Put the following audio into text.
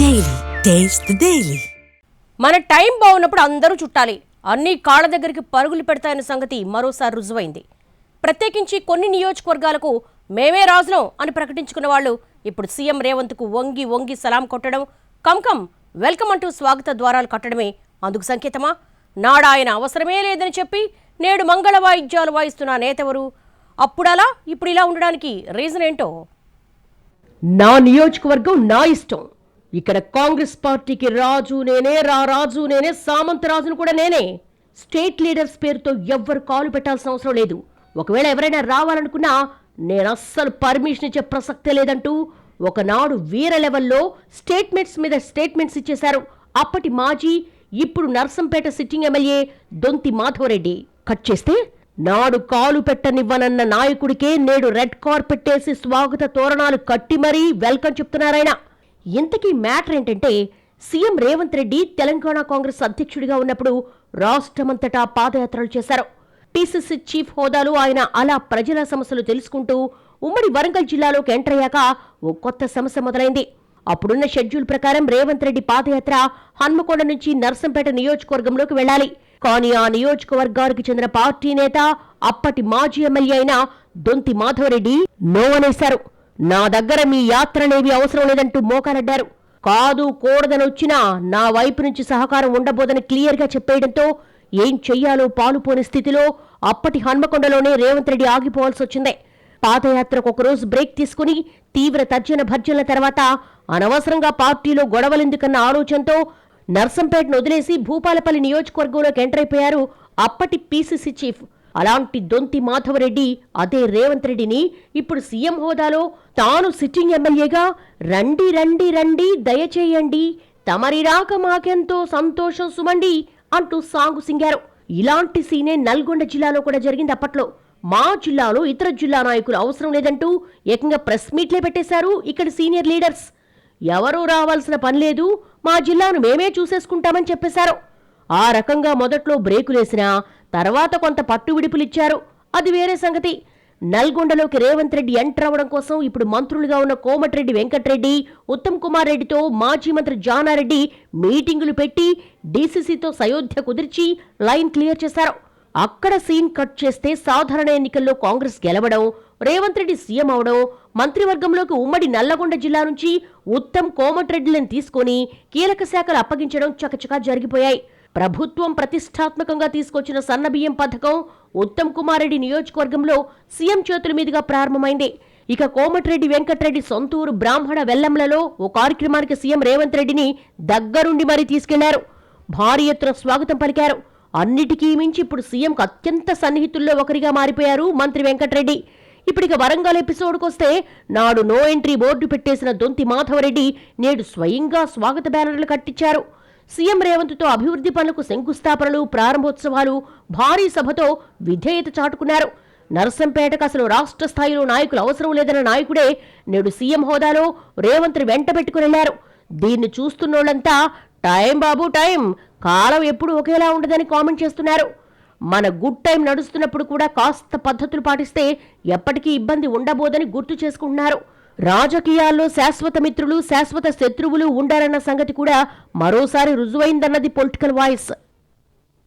Daily. Taste the Daily. మన time బాగున్నప్పుడు అందరూ చుట్టాలి. అన్ని కాళ్ళ దగ్గరికి పరుగులు పెడతాయన్న సంగతి మరోసారి రుజువైంది. ప్రత్యేకించి కొన్ని నియోజకవర్గాలకు మేమే రాజులం అని ప్రకటించుకున్న వాళ్ళు ఇప్పుడు సీఎం రేవంత్కు వంగి వంగి సలాం కొట్టడం కమ్కమ్ వెల్కమ్ అంటూ స్వాగత ద్వారాలు కట్టడమే అందుకు సంకేతమా? నాడాయన అవసరమే లేదని చెప్పి నేడు మంగళ వాయిద్యాలు వాయిస్తున్న నేతెవరు అప్పుడలా ఇప్పుడు ఇలా ఉండడానికి రీజన్ ఏంటో? నా నియోజకవర్గం నా ఇష్టం. ఇక్కడ కాంగ్రెస్ పార్టీకి రాజు నేనే రా రాజు నేనే సామంత రాజును కూడా నేనే. స్టేట్ లీడర్స్ పేరుతో ఎవ్వరు కాలు పెట్టాల్సిన అవసరం లేదు. ఒకవేళ ఎవరైనా రావాలనుకున్నా నేను అస్సలు పర్మిషన్ ఇచ్చే ప్రసక్తే లేదంటూ ఒకనాడు వీర లెవెల్లో స్టేట్మెంట్స్ మీద స్టేట్మెంట్స్ ఇచ్చేశారు. అప్పటి మాజీ ఇప్పుడు Narsampet sitting MLA Donthi Madhava Reddy. Cut చేస్తే నాడు కాలు పెట్టనివ్వనన్న నాయకుడికే నేడు రెడ్ కార్పెట్ వేసి స్వాగత తోరణాలు కట్టి మరీ వెల్కమ్ చెప్తున్నారాయన ఇంతకీ మ్యాటర్ ఏంటంటే సీఎం రేవంత్ రెడ్డి తెలంగాణ కాంగ్రెస్ అధ్యక్షుడిగా ఉన్నప్పుడు రాష్ట్రమంతటా పాదయాత్రలు చేశారు. పిసిసి చీఫ్ హోదాలో ఆయన అలా ప్రజల సమస్యలు తెలుసుకుంటూ ఉమ్మడి వరంగల్ జిల్లాలోకి ఎంటర్ అయ్యాక ఓ కొత్త సమస్య మొదలైంది. అప్పుడున్న షెడ్యూల్ ప్రకారం రేవంత్ రెడ్డి పాదయాత్ర హన్మకొండ నుంచి నర్సంపేట నియోజకవర్గంలోకి వెళ్ళాలి. కానీ ఆ నియోజకవర్గానికి చెందిన పార్టీ నేత అప్పటి మాజీ ఎమ్మెల్యే అయిన దొంతి మాధవరెడ్డి నో అనేశారు నా దగ్గర మీ యాత్రనేవి అవసరం లేదంటూ మోకాలడ్డారు కాదు కూడదని వచ్చినా నా వైపు నుంచి సహకారం ఉండబోదని క్లియర్గా చెప్పేయడంతో ఏం చెయ్యాలో పాలుపోని స్థితిలో అప్పటి హన్మకొండలోనే రేవంత్ రెడ్డి ఆగిపోవాల్సి వచ్చింది. పాదయాత్రకు ఒకరోజు బ్రేక్ తీసుకుని తీవ్ర తర్జన భర్జనల తర్వాత అనవసరంగా పార్టీలో గొడవలెందుకన్న ఆలోచనతో నర్సంపేటను వదిలేసి భూపాలపల్లి నియోజకవర్గంలోకి ఎంటర్ అయిపోయారు అప్పటి పీసీసీ చీఫ్ అలాంటి దొంతి మాధవరెడ్డి అదే రేవంత్ రెడ్డిని ఇప్పుడు సీఎం హోదాలో తాను సిట్టింగ్ ఎమ్మెల్యేగా రండి రండి రండి దయచేయండి. తమరి రాక మాకెంతో సంతోషం సుమండి అంటూ సాంగు సింగారు. ఇలాంటి సీనే నల్గొండ జిల్లాలో కూడా జరిగింది అప్పట్లో. మా జిల్లాలో ఇతర జిల్లా నాయకులు అవసరం లేదంటూ ఏకంగా ప్రెస్ మీట్లే పెట్టేశారు ఇక్కడ సీనియర్ లీడర్స్. ఎవరూ రావాల్సిన పని లేదు మా జిల్లాను మేమే చూసేసుకుంటామని చెప్పేశారు. ఆ రకంగా మొదట్లో బ్రేకులేసినా తర్వాత కొంత పట్టు విడుపులిచ్చారు. అది వేరే సంగతి. నల్గొండలోకి రేవంత్ రెడ్డి ఎంటర్ అవ్వడం కోసం ఇప్పుడు మంత్రులుగా ఉన్న కోమటిరెడ్డి వెంకటరెడ్డి ఉత్తమ్ కుమార్ రెడ్డితో మాజీ మంత్రి జానారెడ్డి మీటింగులు పెట్టి డీసీసీతో సయోధ్య కుదిర్చి లైన్ క్లియర్ చేశారు. అక్కడ సీన్ కట్ చేస్తే సాధారణ ఎన్నికల్లో కాంగ్రెస్ గెలవడం రేవంత్ రెడ్డి సీఎం అవడం మంత్రివర్గంలోకి ఉమ్మడి నల్లగొండ జిల్లా నుంచి ఉత్తమ్ కోమటిరెడ్డిలను తీసుకొని కీలక శాఖలు అప్పగించడం చకచకా జరిగిపోయాయి. ప్రభుత్వం ప్రతిష్టాత్మకంగా తీసుకొచ్చిన సన్నబియ్యం పథకం ఉత్తమ్ కుమార్ రెడ్డి నియోజకవర్గంలో సీఎం చేతుల మీదుగా ప్రారంభమైంది. ఇక కోమటిరెడ్డి వెంకటరెడ్డి సొంతూరు బ్రాహ్మణ వెల్లంలలో ఓ కార్యక్రమానికి సీఎం రేవంత్ రెడ్డిని దగ్గరుండి మరీ తీసుకెళ్ళారు. భారీ ఎత్తున స్వాగతం పలికారు. అన్నిటికీ మించి ఇప్పుడు సీఎంకు అత్యంత సన్నిహితుల్లో ఒకరిగా మారిపోయారు మంత్రి వెంకటరెడ్డి. ఇప్పటిక వరంగల్ ఎపిసోడ్కి వస్తే నాడు నో ఎంట్రీ బోర్డు పెట్టేసిన దొంతి మాధవరెడ్డి నేడు స్వయంగా స్వాగత బ్యానర్లు కట్టించారు. సీఎం రేవంత్తో అభివృద్ధి పనులకు శంకుస్థాపనలు ప్రారంభోత్సవాలు భారీ సభతో విధేయత చాటుకున్నారు. నరసంపేటకు అసలు రాష్ట్ర స్థాయిలో నాయకులు అవసరం లేదన్న నాయకుడే నేడు సీఎం హోదాలో రేవంత్ని వెంట పెట్టుకునెళ్ళారు దీన్ని చూస్తున్నోళ్ళంతా టైం బాబు టైం. కాలం ఎప్పుడు ఒకేలా ఉండదని కామెంట్ చేస్తున్నారు. మన గుడ్ టైం నడుస్తున్నప్పుడు కూడా కాస్త పద్ధతులు పాటిస్తే ఎప్పటికీ ఇబ్బంది ఉండబోదని గుర్తు చేసుకుంటున్నారు. రాజకీయాల్లో శాశ్వత మిత్రులు శాశ్వత శత్రువులు ఉండారన్న సంగతి కూడా మరోసారి రుజువైందన్నది పొలిటికల్ వాయిస్.